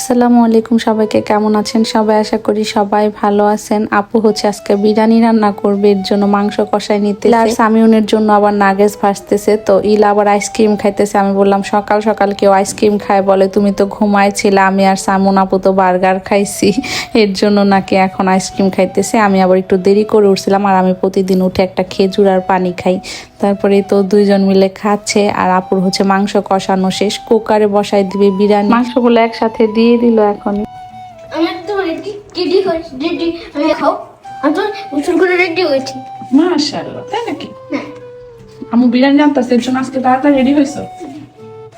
আসসালামু আলাইকুম। সবাইকে কেমন আছেন? সবাই আশা করি সবাই ভালো আছেন। আপু হচ্ছে আজকে বিরিয়ানি রান্না করবে এর জন্য মাংস কষাই নিতে আর সামিউনের জন্য আবার নাগেস ভাসতেছে তো ইলা আবার আইসক্রিম খাইতেছে। আমি বললাম সকাল সকাল কেউ আইসক্রিম খায় বলে তুমি তো ঘুমাইছিলে আমি আর সামুন আপু তো বার্গার খাইছি। এর জন্য নাকি এখন আইসক্রিম খাইতেছে। আমি আবার একটু দেরি করে উঠছিলাম আর আমি প্রতিদিন উঠে একটা খেজুর আর পানি খাই। তারপরে তো দুইজন মিলে খাচ্ছে আর আপুর হচ্ছে মাংস কষানো শেষ। কুকারে বসাই দিবে বিরিয়ানি। মাংসগুলো একসাথে দিয়ে দিল এখন। আমার তো রেডি রেডি হয়েছে রেডি। আমি খাও। আমি তো গোসল করে রেডি হয়েছি। মাশাআল্লাহ তাই নাকি? হ্যাঁ আমি বিরিয়ানি জানতাছি এর জন্য আজকে তাড়াতাড়ি রেডি হয়েছো।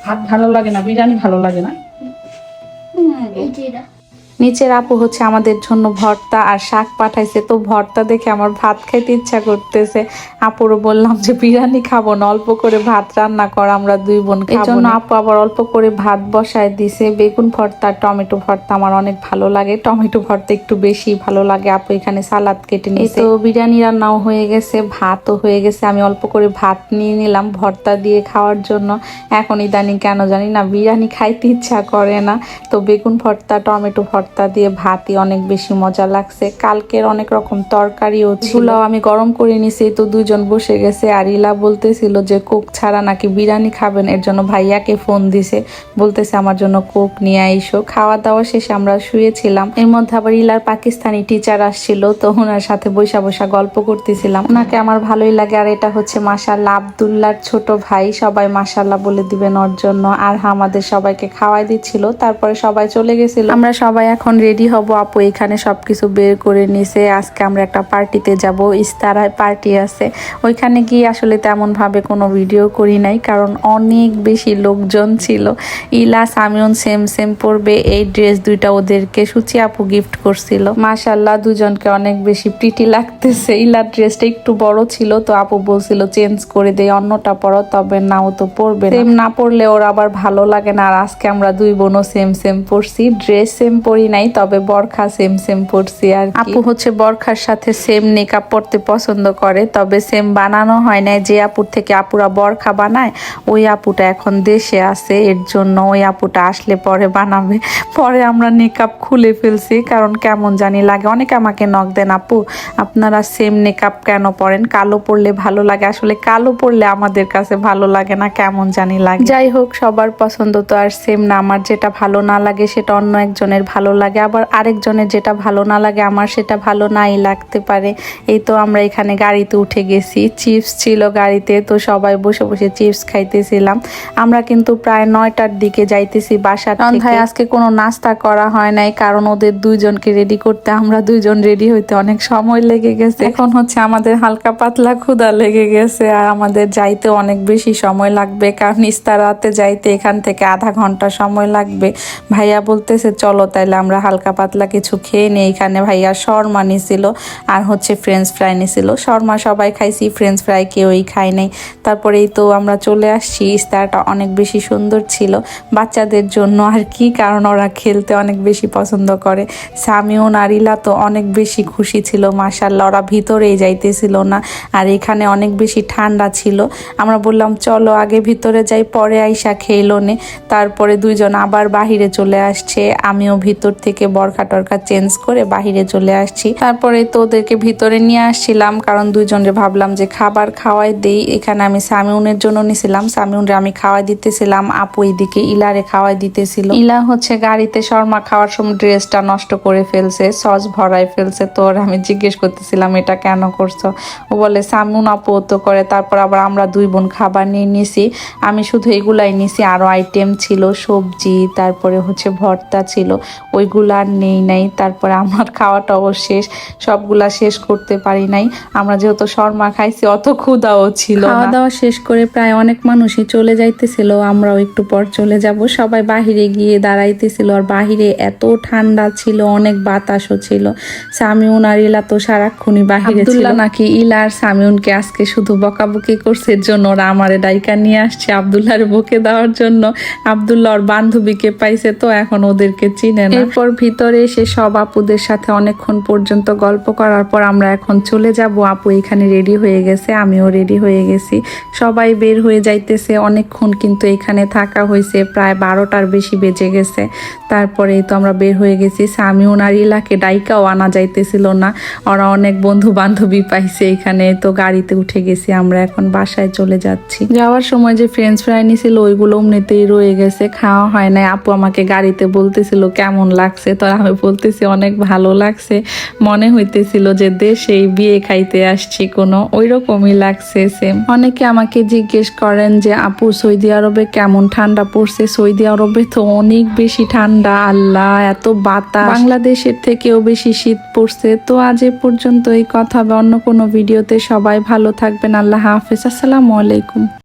ভাত ভালো লাগে না বিরিয়ানি ভালো লাগে না। হুম। নিচের আপু হচ্ছে আমাদের জন্য ভর্তা আর শাক পাঠাইছে। তো ভর্তা দেখে আমার ভাত খাইতে ইচ্ছা করতেছে। আপুরও বললাম যে বিরিয়ানি খাব না অল্প করে ভাত রান্না কর আমরা দুই বোন এই জন্য আপু আবার অল্প করে ভাত বসায় দিছে। বেগুন ভর্তা টমেটো ভর্তা আমার অনেক ভালো লাগে। টমেটো ভর্তা একটু বেশি ভালো লাগে। আপু এখানে সালাদ কেটে নিয়েছে তো বিরিয়ানি রান্নাও হয়ে গেছে ভাতও হয়ে গেছে। আমি অল্প করে ভাত নিয়ে নিলাম ভর্তা দিয়ে খাওয়ার জন্য। এখন ইদানিং কেন জানি না বিরিয়ানি খাইতে ইচ্ছা করে না। তো বেগুন ভর্তা টমেটো ভর্তা দিয়ে ভাতই অনেক বেশি মজা লাগছে। কালকের অনেক রকম তরকারিও ছিল। আমি গরম করে নিছি, তো দুজন বসে গেছে আর ইলা বলতেছিল যে, কোক ছাড়া নাকি বিরিয়ানি খাবেন? এর জন্য ভাইয়াকে ফোন দিছে। বলতেছে, আমার জন্য কোক নিয়ে আইসো। খাওয়া দাওয়া শেষে আমরা শুয়েছিলাম। এর মধ্যে আবার ইলার পাকিস্তানি টিচার আসছিল, তো ওনার সাথে বৈশা বৈশা গল্প করতেছিলাম। ওনাকে আমার ভালোই লাগে, আর এটা হচ্ছে মাসাল্লাহ আবদুল্লার ছোট ভাই। সবাই মাসাল্লাহ বলে দিবেন ওর জন্য। আর আমাদের সবাইকে খাওয়াই দিচ্ছিল। তারপরে সবাই চলে গেছিল। আমরা সবাই এখন রেডি হব। আপু এখানে সব কিছু বের করে নিছে। আজকে আমরা একটা পার্টিতে যাব। ইস্তারায় পার্টি আছে। ওইখানে গিয়ে আসলে তেমন ভাবে কোনো ভিডিও করি নাই, কারণ অনেক বেশি লোকজন ছিল। ইলা সামিউন সেম সেম পরবে। এই ড্রেস দুইটা ওদেরকে সুচি আপু গিফট করছিল। মাশাল্লাহ দুজনকে অনেক বেশি প্রিটি লাগতেছে। ইলার ড্রেসটা একটু বড় ছিল, তো আপু বলছিল চেঞ্জ করে দেয় অন্যটা পরো, তবে নাও তো পরবে সেম না পরলে ওর আবার ভালো লাগে না। আর আজকে আমরা দুই বোনও সেম সেম পরছি। ড্রেস সেম পরি নাই তবে বরখা সেম সেম পরছি আর আপু হচ্ছে বরখার সাথে সেম নেকআপ পরতে পছন্দ করে তবে সেম বানানো হয় না যে আপুর থেকে আপুরা বরখা বানায় ওই আপুটা এখন দেশে আছে এর জন্য ওই আপুটা আসলে পরে বানাবে। পরে আমরা নেকআপ খুলে ফেলছি কারণ কেমন জানি লাগে। অনেকে আমাকে নক দেন আপু আপনারা সেম নেকআপ কেন পরেন? কালো পরলে ভালো লাগে? আসলে কালো পরলে আমাদের কাছে ভালো লাগে না কেমন জানি লাগে। যাই হোক সবার পছন্দ তো আর সেম না। আমার যেটা ভালো না লাগে সেটা অন্য একজনের ভালো লাগে আবার আরেকজনের যেটা ভালো না লাগে আমার সেটা ভালো নাই লাগতে পারে। এই তো আমরা এখানে গাড়িতে উঠে গেছি। চিপস ছিল গাড়িতে তো সবাই বসে বসে চিপস খাইতেছিলাম। আমরা কিন্তু প্রায় নয়টার দিকে যাইতেছি বাসার সন্ধ্যায় আজকে কোনো নাস্তা করা হয় নাই কারণ ওদের দুইজনকে রেডি করতে আমরা দুইজন রেডি হইতে অনেক সময় লেগে গেছে। এখন হচ্ছে আমাদের হালকা পাতলা ক্ষুদা লেগে গেছে আর আমাদের যাইতে অনেক বেশি সময় লাগবে কারণ ইস্তারাতে যাইতে এখান থেকে আধা ঘণ্টা সময় লাগবে। ভাইয়া বলতেছে চলো তাইলে আমরা হালকা পাতলা কিছু খেয়ে নিই। এখানে ভাইয়া শর্মা নিছিল আর হচ্ছে ফ্রেঞ্চ ফ্রাই নিছিল। শর্মা সবাই খাইছি ফ্রেঞ্চ ফ্রাই কেউই খাই নাই। তারপরেই তো আমরা চলে আসছি। ইস্তারটা অনেক বেশি সুন্দর ছিল। বাচ্চাদের জন্য আর কি, কারণ ওরা খেলতে অনেক বেশি পছন্দ করে। সামিও নারিলা তো অনেক বেশি খুশি ছিল মাসাল্লাহ ওরা ভিতরেই যাইতেছিল না আর এখানে অনেক বেশি ঠান্ডা ছিল। আমরা বললাম, চলো আগে ভিতরে যাই, পরে আইসা খেইলো নে। তারপরে দুইজন আবার বাহিরে চলে আসছে। আমিও ভিতর থেকে বরখা টরকা চেঞ্জ করে বাহিরে চলে আসছি। তারপরে তো ওদেরকে ভিতরে নিয়ে আসছিলাম, কারণ দুইজনরে ভাবলাম যে খাবার খাওয়াই দেই। এখানে আমি সামিউনের জন্য নিছিলাম, সামিউনরে আমি খাওয়াই দিতেছিলাম, আপু এদিকে ইলারে খাওয়াই দিতেছিল। ইলা হচ্ছে গাড়িতে শর্মা খাওয়ার সময় ড্রেসটা নষ্ট করে ফেলছে, সস ভরাই ফেলছে, তো আমি জিজ্ঞেস করতেছিলাম, এটা কেন করছ? ও বলে, সামিউন আপু তো করে, তারপর আবার আমরা দুই বোন খাবার নিয়ে নিছি। আমি শুধু এগুলাই নিছি, আরও আইটেম ছিল, সবজি, তারপরে হচ্ছে ভর্তা ছিল। ওইগুলো আর নেই নাই। তারপরে আমার খাওয়াটা শেষ সবগুলা শেষ করতে পারি নাই। আমরা যেহেতু শর্মা খাইছি অত ক্ষুদাও ছিল খাওয়া দাওয়া শেষ করে প্রায় অনেক মানুষই চলে যাইতেছিল আমরাও একটু পর চলে যাব। সবাই বাহিরে গিয়ে দাঁড়াইতেছিল আর বাহিরে এত ঠান্ডা ছিল অনেক বাতাসও ছিল। সামিউন আর ইলা তো সারাক্ষণই বাহিরে ছিল। নাকি ইলা আর সামিউনকে আজকে শুধু বকাবকি করছে জন্য ওরা আমারে ডাইকা নিয়ে আসছে আবদুল্লাহর বকে দেওয়ার জন্য। আবদুল্লাহ ওর বান্ধবীকে পাইছে তো এখন ওদেরকে চিনে না। পর ভিতরে এসে সব আপুদের সাথে অনেকক্ষণ পর্যন্ত গল্প করার পর আমরা এখন চলে যাব। আপু এখানে রেডি হয়ে গেছে, আমিও রেডি হয়ে গেছি। সবাই বের হয়ে যাইতেছে, অনেকক্ষণ কিন্তু এখানে থাকা হয়েছে প্রায় বারোটার বেশি বেজে গেছে। তারপরে তো আমরা বের হয়ে গেছি। স্বামী ওনার ইলাকে ডাইকাও আনা যাইতেছিল না, ওরা অনেক বন্ধু বান্ধবী পাইছে এখানে, তো গাড়িতে উঠে গেছি আমরা এখন বাসায় চলে যাচ্ছি। যাওয়ার সময় যে ফ্রেঞ্চ ফ্রাই নিছিল, ওইগুলো এমনিতেই রয়ে গেছে, খাওয়া হয় নাই। আপু আমাকে গাড়িতে বলতেছিল, কেমন লাগছে, তো আমি বলতেছি অনেক ভালো লাগছে। মনে হইতেছিল যে দেশেই বিয়ে খাইতে আসছি, কোনো ওই রকমই লাগছে সেম অনেকে আমাকে জিজ্ঞেস করেন যে, আপু, সৌদি আরবে কেমন ঠান্ডা পড়ছে? সৌদি আরবে তো অনেক বেশি ঠান্ডা, আল্লাহ, এত বাতাস। বাংলাদেশের থেকেও বেশি শীত পড়ছে, তো আজ এ পর্যন্ত এই কথা বা অন্য কোনো ভিডিওতে সবাই ভালো থাকবেন, আল্লাহ হাফেজ। আসসালামু আলাইকুম।